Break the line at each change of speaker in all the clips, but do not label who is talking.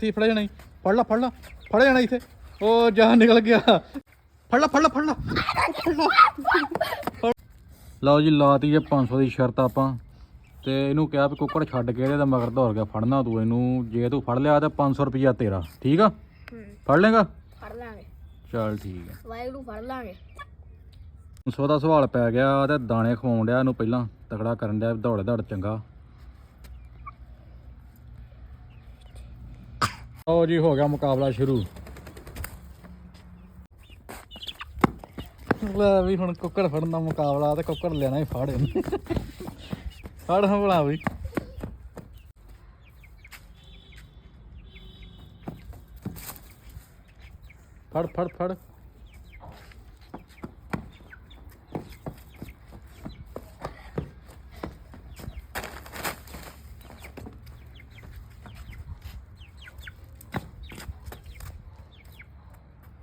ਇੱਥੇ ਫੜ ਜਾਣਾ। ਫੜ ਲਾ ਫੜ ਲਾ ਫੜ ਜਾਣਾ ਇੱਥੇ। ਉਹ ਜਾਨ ਨਿਕਲ ਗਿਆ। ਫੜ ਲਾ ਫੜ ਲਾ ਫੜ ਲਾ। ਲਓ ਜੀ ਲਾਤੀ ਜੇ 500 ਦੀ ਸ਼ਰਤ ਆਪਾਂ। ਤੇ ਇਹਨੂੰ ਕਿਹਾ ਵੀ ਕੁੱਕੜ ਛੱਡ ਕੇ ਇਹਦੇ ਦਾ ਮਗਰ ਦੌੜ ਗਿਆ ਫੜਨਾ ਤੂੰ ਇਹਨੂੰ। ਜੇ ਤੂੰ ਫੜ ਲਿਆ ਤਾਂ 500 ਰੁਪਿਆ ਤੇਰਾ। ਠੀਕ ਆ? ਫੜ ਲੇਗਾ
ਫੜ ਲਾਂਗੇ।
ਚੱਲ ਠੀਕ ਆ।
ਵਾਹਿਗੁਰੂ ਫੜ ਲਾਂਗੇ।
500 ਦਾ ਸਵਾਲ ਪੈ ਗਿਆ ਤੇ ਦਾਣੇ ਖਵਾਉਣ ਡਿਆ ਇਹਨੂੰ ਪਹਿਲਾਂ। ਤਕੜਾ ਕਰਨ ਡਿਆ ਦੌੜ ਦੌੜ ਚੰਗਾ। ਲਓ ਜੀ, ਹੋ ਗਿਆ ਮੁਕਾਬਲਾ ਸ਼ੁਰੂ। ਲੈ ਵੀ ਹੁਣ ਕੁੱਕੜ ਫੜਨ ਦਾ ਮੁਕਾਬਲਾ, ਤੇ ਕੁੱਕੜ ਲੈਣਾ ਹੀ ਫੜ ਇਹਨੇ। ਫੜ ਹੰਬਲਾ ਵੀ ਫੜ ਫੜ ਫੜ।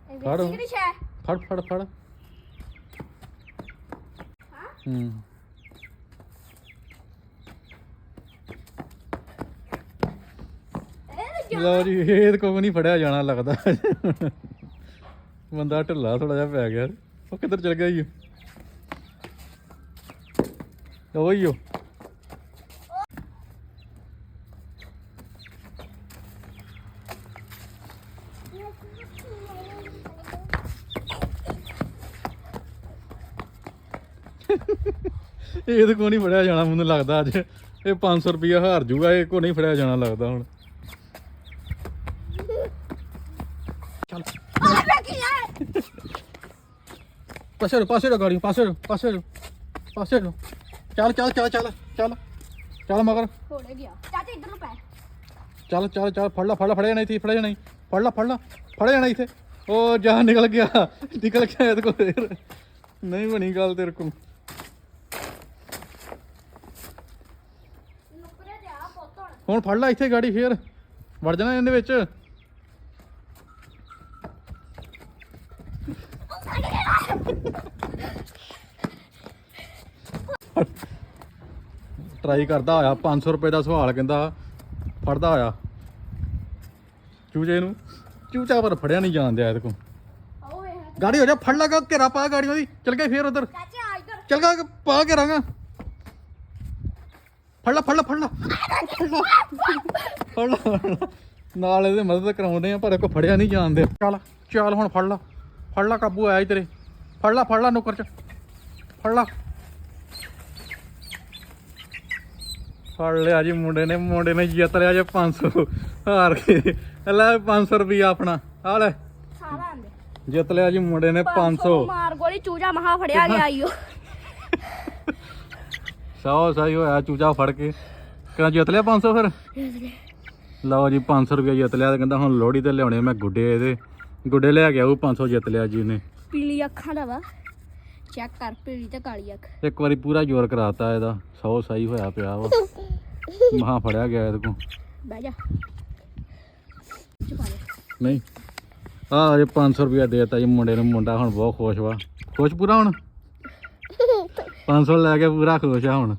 ਫੜ।
ਕਿਹੜੀ ਸ਼ੈ?
ਫੜ ਫੜ ਫੜ। ਹੂੰ?
ਇਹ
ਲਓ ਜੀ ਇਹ ਕੋਈ ਨਹੀਂ ਫੜਿਆ ਜਾਣਾ ਲੱਗਦਾ। ਬੰਦਾ ਢਿੱਲਾ ਥੋੜਾ ਜਿਹਾ ਪੈ ਗਿਆ। ਉਹ ਕਿੱਧਰ ਚਲ ਗਿਆ ਈ ਉਹ ਹੀ ਉਹ ਇਹ ਤਾਂ ਕੋਈ ਨਹੀਂ ਫੜਿਆ ਜਾਣਾ ਮੈਨੂੰ ਲੱਗਦਾ ਅੱਜ। ਇਹ 500 ਰੁਪਿਆ ਹਾਰ ਜੂਗਾ ਇਹ ਕੋ ਨਹੀਂ ਫੜਿਆ ਜਾਣਾ ਲੱਗਦਾ ਹੁਣ। ਚੱਲ। ਪਾਸੇ ਰੋ ਪਾਸੇ ਰੋ ਗਾੜੀ ਪਾਸੇ ਰੋ ਪਾਸੇ ਰੋ ਪਾਸੇ ਰੋ। ਚੱਲ ਚੱਲ ਚੱਲ ਚੱਲ ਚੱਲ। ਚੱਲ ਮਗਰ।
ਹੋੜੇ ਗਿਆ। ਚਾਚਾ ਇੱਧਰ ਨੂੰ ਪੈ।
ਚੱਲ ਚੱਲ ਚੱਲ ਫੜ ਲਾ ਫੜ ਲਾ ਫੜਿਆ ਜਾਣਾ ਇੱਥੇ ਫੜਿਆ ਈ। ਫੜ ਲਾ ਫੜ ਲਾ। ਫੜਿਆ ਜਾਣਾ ਇੱਥੇ। ਉਹ ਜਾਨ ਨਿਕਲ ਗਿਆ। ਨਿਕਲ ਗਿਆ ਇਹਦੇ ਕੋਲ ਨਹੀਂ ਬਣੀ ਗੱਲ ਤੇਰੇ ਕੋਲ।
ਹੁਣ।
ਫੜ ਲਾ ਇੱਥੇ ਗਾੜੀ ਫੇਰ। ਵੜ ਜਾਣਾ ਇਹਦੇ ਵਿੱਚ। ਟਰਾਈ ਕਰਦਾ ਹੋਇਆ 500 ਰੁਪਏ ਦਾ ਸਵਾਲ ਕਹਿੰਦਾ। ਫੜਦਾ ਹੋਇਆ ਚੂਚੇ ਨੂੰ। ਚੂਚਾ ਪਰ ਫੜਿਆ ਨਹੀਂ ਜਾਂਦਿਆ ਇਹਦੇ ਕੋਲ।
ਆਓ ਵੇਖ
ਗਾੜੀ ਹੋ ਜਾ ਫੜ ਲਗਾ ਘੇਰਾ ਪਾ ਗਾੜੀ ਉਹਦੀ। ਚਲ ਗਏ ਫੇਰ ਉਧਰ।
ਚਾਚਾ ਆ ਇੱਧਰ।
ਚਲ ਗਾ ਪਾ ਕੇ ਰਾਂਗਾ। ਫੜ ਲਾ ਫੜ ਲਾ ਫੜ ਲਾ। ਫੜ ਲਾ ਫੜ ਲਾ। ਨਾਲ ਇਹਦੇ ਮਦਦ ਕਰਾਉਂਦੇ ਆ ਪਰ ਕੋ ਫੜਿਆ ਨਹੀਂ ਜਾਂਦੇ ਚੱਲ ਚੱਲ ਹੁਣ ਫੜ ਲਾ। ਫੜ ਲਾ ਕਾਬੂ ਆਇਆ ਈ ਤੇਰੇ। ਫੜ ਲਾ ਫੜ ਲਾ ਨੁਕਰ ਚ। ਫੜ ਲਾ। ਫੜ ਲਿਆ ਜੀ ਮੁੰਡੇ ਨੇ। ਮੁੰਡੇ ਨੇ ਜਿੱਤ ਲਿਆ ਜੇ 500 ਹਾਰ ਕੇ। ਲੈ 500 ਰੁਪਈਆ ਆਪਣਾ ਆ ਲੈ।
ਸਾਰਾ ਆਂਦੇ
ਜਿੱਤ ਲਿਆ ਜੀ ਮੁੰਡੇ ਨੇ 500
ਮਾਰ ਗੋਲੀ ਚੂਜਾ ਮਹਾ ਫੜਿਆ ਗਿਆ ਈਓ
ਸੌ ਸਹੀ ਹੋਇਆ ਚੂਚਾ ਫੜ ਕੇ। ਕਹਿੰਦਾ ਜਿੱਤ ਲਿਆ 500 ਫਿਰ? ਲਓ ਜੀ 500 ਰੁਪਏ ਜਿੱਤ ਲਿਆ ਤੇ ਕਹਿੰਦਾ ਹੁਣ ਲੋਹੜੀ ਤੇ ਲਿਆਉਣੇ ਮੈਂ ਗੁੱਡੇ ਇਹਦੇ। ਗੁੱਡੇ ਲੈ ਕੇ ਆਉ 500 ਜਿੱਤ ਲਿਆ ਜੀ ਨੇ
ਪੀਲੀ ਅੱਖਾਂ ਦਾ ਵਾ। ਚੈੱਕ ਕਰ ਪੀਲੀ ਤੇ ਕਾਲੀ ਅੱਖ।
ਇੱਕ ਵਾਰੀ ਪੂਰਾ ਜ਼ੋਰ ਕਰਾਤਾ ਇਹਦਾ। ਸੌ ਸਹੀ ਹੋਇਆ ਪਿਆ ਵਾ। ਮਹਾ ਫੜਿਆ ਗਿਆ ਇਹਦੇ ਕੋਲ।
ਬਹਿ ਜਾ। ਚ ਪਾ ਲੈ
ਨਹੀਂ ਆ ਹਜੇ 500 ਰੁਪਿਆ ਦੇਤਾ ਜੀ ਮੁੰਡੇ ਨੂੰ, ਮੁੰਡਾ ਹੁਣ ਬਹੁਤ ਖੁਸ਼ ਵਾ। ਖੁਸ਼ ਪੂਰਾ ਹੁਣ? 500 ਲੈ ਕੇ ਪੂਰਾ ਖੁਸ਼ ਆ ਹੁਣ।